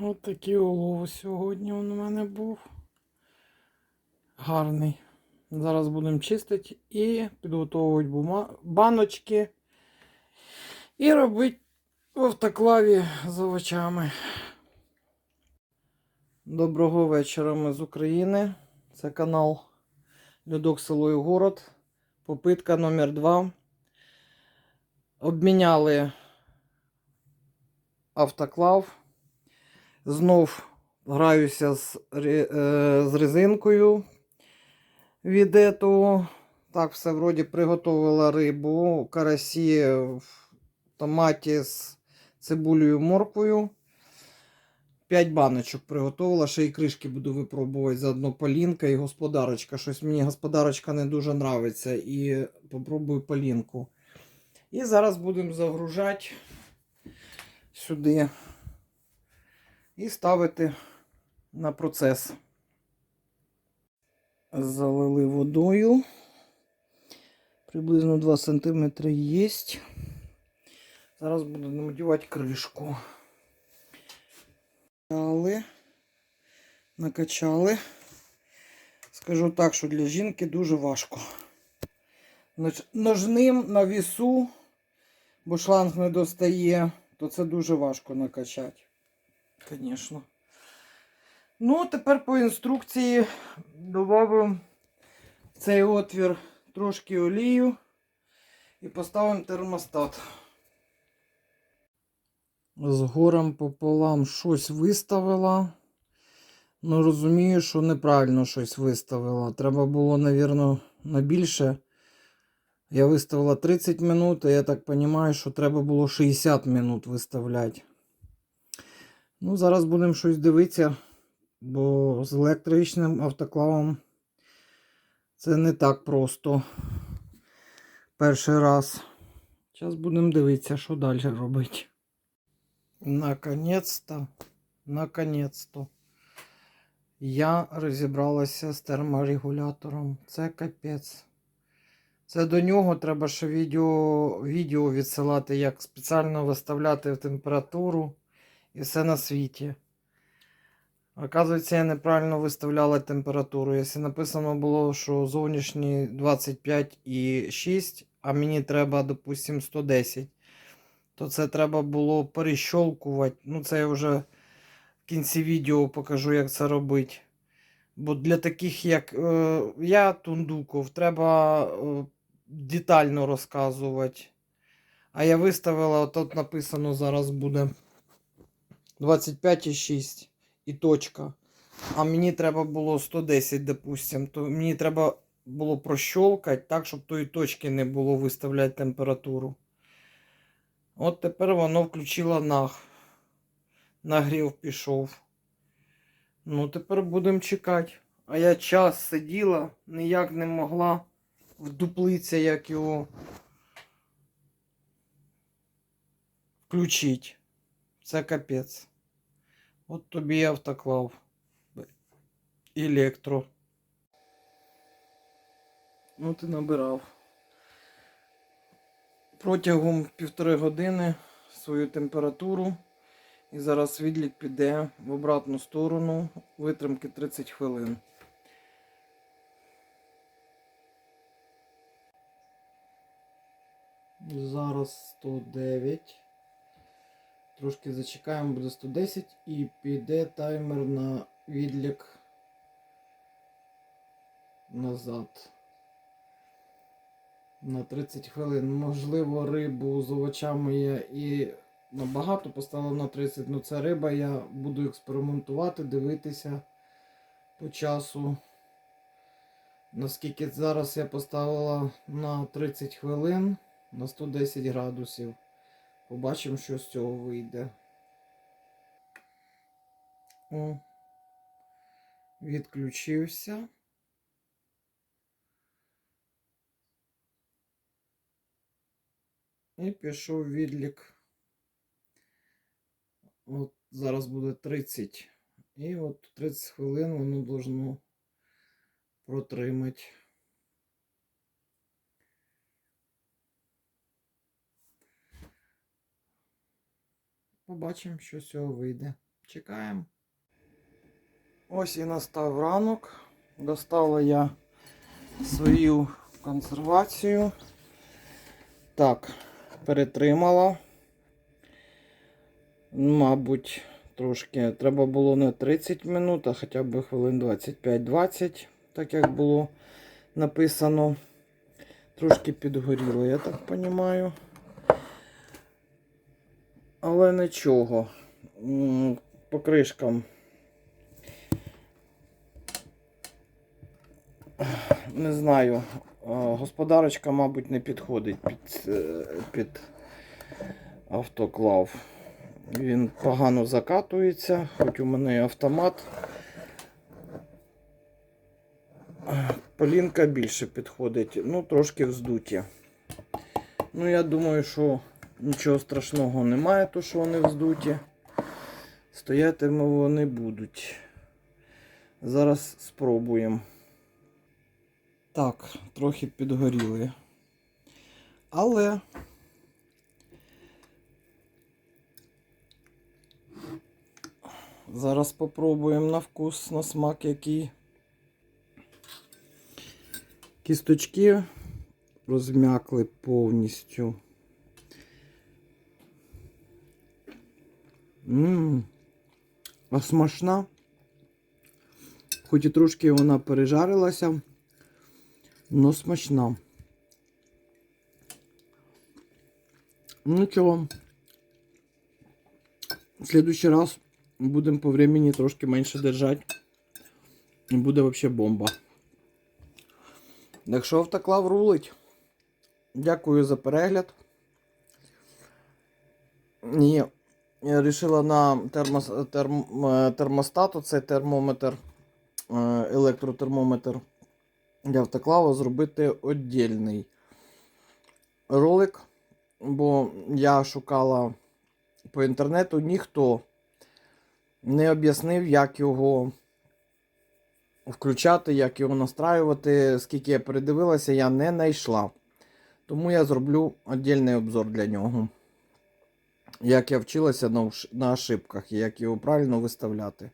Ось такий улов сьогодні він у мене був. Гарний. Зараз будемо чистити і підготовувати бума... баночки. І робити в автоклаві з овочами. Доброго вечора ми з України. Це канал Людок Село і Город. Попитка номер 2 Обміняли автоклав. Знов граюся з, е, з резинкою від этого. Так, все вроді приготувала рибу, карасі в томаті з цибулею морквою. 5 баночок приготувала, ще й кришки буду випробувати заодно полінка і господарочка. Щось мені господарочка не дуже нравиться. І попробую полінку. І зараз будемо загружати сюди і ставити на процес. Залили водою. Приблизно 2 см є. Зараз будемо надівати кришку. Накачали. Накачали. Скажу так, що для жінки дуже важко. Ножним на вісу, бо шланг не достає, то це дуже важко накачати. Звісно. Ну, тепер по інструкції додамо в цей отвір трошки олію і поставимо термостат. З горем пополам щось виставила. Ну, розумію, що неправильно щось виставила. Треба було, мабуть, на більше. Я виставила 30 минут, а я так розумію, що треба було 60 минут виставляти. Ну, зараз будемо щось дивитися, бо з електричним автоклавом це не так просто. Перший раз. Зараз будемо дивитися, що далі робити. Наконець-то, наконець-то. Я розібралася з терморегулятором. Це капець. Це до нього треба ще відео, відео відсилати, як спеціально виставляти температуру і все на світі. Оказується, я неправильно виставляла температуру. Якщо написано було, що зовнішній 25,6, а мені треба, допустим, 110, то це треба було перещолкувати. Ну, це я вже в кінці відео покажу, як це робити. Бо для таких, як е, я, Тундуков, треба е, детально розказувати. А я виставила, тут написано зараз буде 25,6 і точка. А мені треба було 110, допустим. То мені треба було прощолкати так, щоб тої точки не було виставляти температуру. От тепер воно включило наг. Нагрів пішов. Ну, тепер будемо чекати. А я час сиділа, ніяк не могла вдуплитися, як його включити. Це капець. От тобі і автоклав. Електро. Ну, ти набирав. Протягом півтори години свою температуру. І зараз відлік піде в обратну сторону витримки 30 хвилин. Зараз 109. Трошки зачекаємо, буде 110 і піде таймер на відлік назад. На 30 хвилин. Можливо, рибу з овочами я і набагато поставив на 30, ну це риба, я буду експериментувати, дивитися по часу. Наскільки зараз я поставила на 30 хвилин на 110 градусів. Побачимо, що з цього вийде. О, відключився. І пішов відлік. От зараз буде 30. І от 30 хвилин воно должно протримати. Побачимо, що з цього вийде. Чекаємо. Ось і настав ранок. Достала я свою консервацію. Так, перетримала. Мабуть, трошки треба було не 30 минут, а хоча б хвилин 25-20, так як було написано. Трошки підгоріло, я так розумію. Але нічого. По кришкам. Не знаю. Господарочка, мабуть, не підходить під, е, під автоклав. Він погано закатується, хоч у мене і автомат. Полінка більше підходить, ну трошки вздуті. Ну, я думаю, що нічого страшного немає, то що вони вздуті. Стоятиме вони будуть. Зараз спробуємо. Так, трохи підгоріли. Але зараз спробуємо на вкус, на смак який. Кісточки розм'якли повністю. Ммм, смачна. Хоч і трошки вона пережарилася, але смачна. Нічого. В следующий раз будемо по времени трошки менше держати. І буде взагалі бомба. Якщо автоклав рулить, дякую за перегляд. І я вирішила на термос, терм, е, термостату, це термометр, е, електротермометр для автоклава зробити віддільний ролик, бо я шукала по інтернету, ніхто не об'яснив, як його включати, як його настраювати. Скільки я передивилася, я не знайшла. Тому я зроблю віддільний обзор для нього. Як я вчилася на, на ошибках як його правильно виставляти.